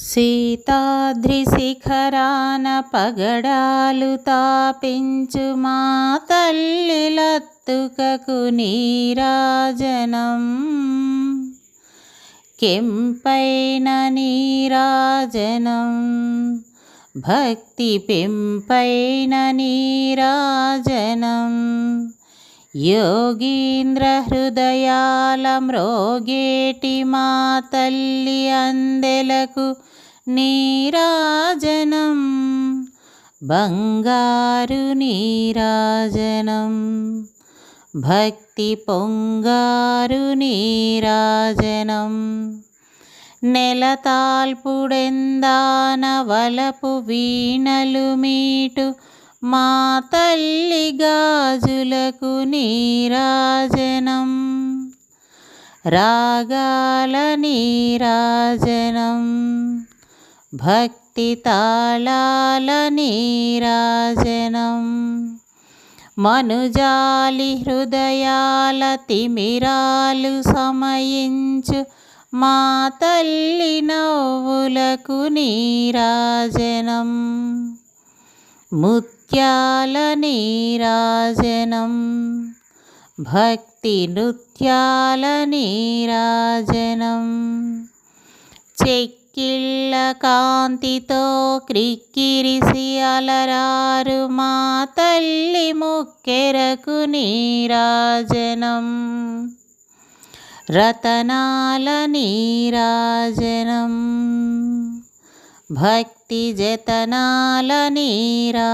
సీతాద్రిశిఖరాన పగడాలు తాపించు మా తల్లి లత్తుకకు నీరాజనం. కెంపైన నీరాజనం. భక్తి పెంపైన నీరాజనం. యోగీంద్ర హృదయాల మ్రోగేటి మా తల్లి అందెలకు నీరాజనం. బంగారు నీరాజనం. భక్తి పొంగారు నీరాజనం. నెలతాల్పుడెందాన వలపు వీణలు మీటు మా తల్లి గాజులకు నీరాజనం. రాగాల నీరాజనం. భక్తి తాళాల నీరాజనం. మనుజాలి హృదయాల తిమిరాలు సమయించు మా తల్లి నవ్వులకు నీరాజనం. నృత్యాల నీరాజనం భక్తి నృత్యాల నీరాజనం చెక్కిళ్ళ కాంతితో క్రిక్కిరిసి అలరారు మా తల్లి ముక్కెరకు నీరాజనం. రతనాల నీరాజనం. భక్తి జతనాల నీరాజనం.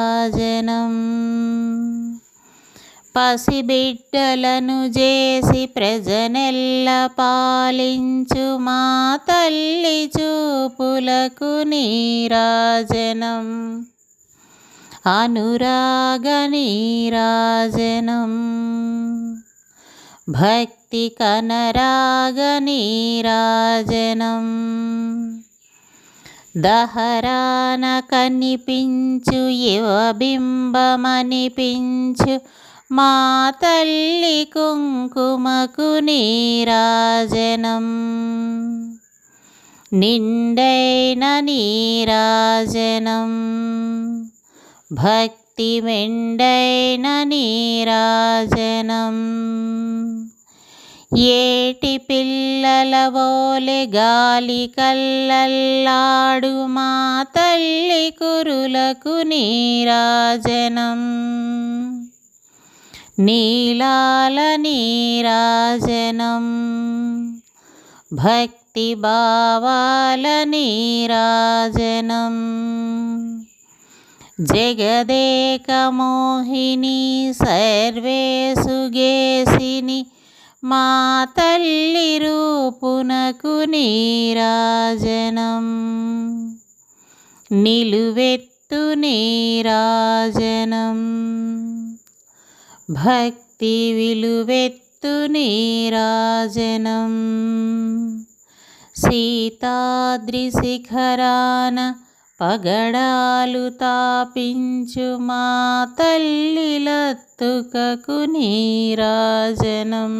పసిబిడ్డలను చేసి ప్రజనెల్ల పాలించు మా తల్లి చూపులకు నీరాజనం. అనురాగ నీరాజనం. భక్తి కనరాగ నీరాజనం. దహరాన కనిపించు యువబింబమనిపించు మా తల్లి కుంకుమకు నీరాజనం. నిండైన నీరాజనం. భక్తి మెండైన నీరాజనం. ఏటి పిల్లల వోలె గాలి కల్లల్లాడు మా తల్లి కురులకు నీరాజనం. నీలాల నీరాజనం. భక్తి భావాల నీరాజనం. జగదేక మోహిని సర్వేసుగేసిని మా తల్లి రూపునకు నీరాజనం. నిలువెత్తు నీరాజనం. భక్తి విలువెత్తు నీరాజనం. సీతాద్రి శిఖరాన పగడాలు తాపించు మా తల్లిలత్తుకకు నీరాజనం.